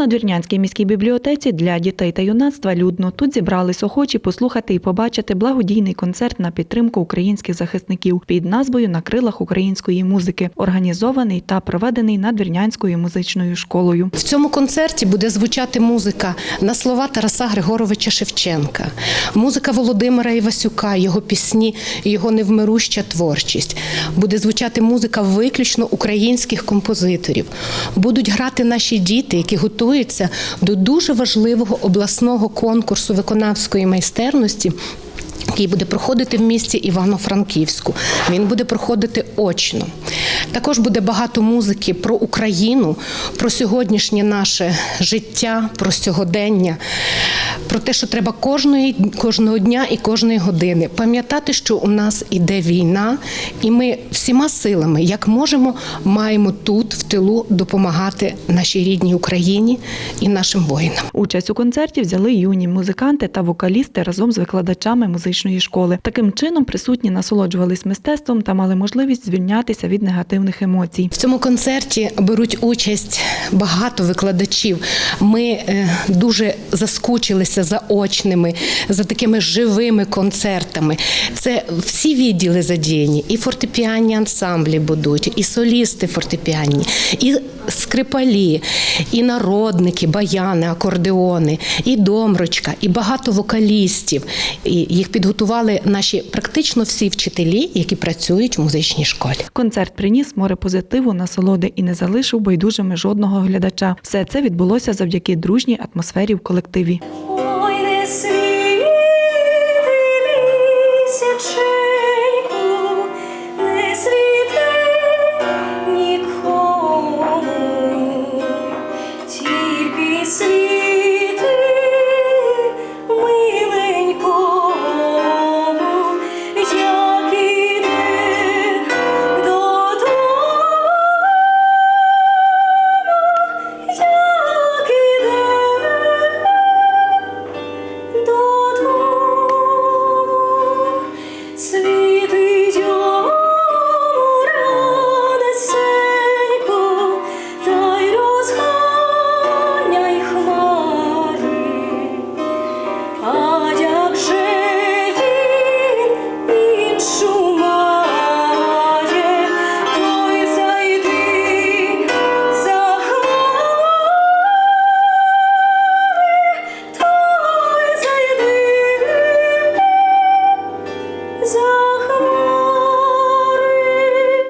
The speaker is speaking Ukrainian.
надвірнянській міській бібліотеці для дітей та юнацтва людно. Тут зібрались охочі послухати і побачити благодійний концерт на підтримку українських захисників під назвою На крилах української музики, організований та проведений надвірнянською музичною школою. В цьому концерті буде звучати музика на слова Тараса Григоровича Шевченка, музика Володимира Івасюка, його пісні, його невмируща творчість. Буде звучати музика виключно українських композиторів. Будуть грати наші діти, які готуються до дуже важливого обласного конкурсу виконавської майстерності. Який буде проходити в місті Івано-Франківську. Він буде проходити очно. Також буде багато музики про Україну, про сьогоднішнє наше життя, про сьогодення, про те, що треба кожної, кожного дня і кожної години пам'ятати, що у нас іде війна, і ми всіма силами, як можемо, маємо тут, в тилу, допомагати нашій рідній Україні і нашим воїнам. Участь у концерті взяли юні музиканти та вокалісти разом з викладачами музичної школи. Таким чином присутні насолоджувались мистецтвом та мали можливість звільнятися від негативних емоцій. В цьому концерті беруть участь багато викладачів. Ми е, дуже заскучилися за очними, за такими живими концертами. Це всі відділи задіяні, і фортепіанні ансамблі будуть, і солісти фортепіанні, і скрипалі, і народники, баяни, акордеони, і домрочка, і багато вокалістів. І їх підготували наші практично всі вчителі, які працюють в музичній школі. Концерт приніс море позитиву, насолоди і не залишив байдужими жодного глядача. Все це відбулося завдяки дружній атмосфері в колективі.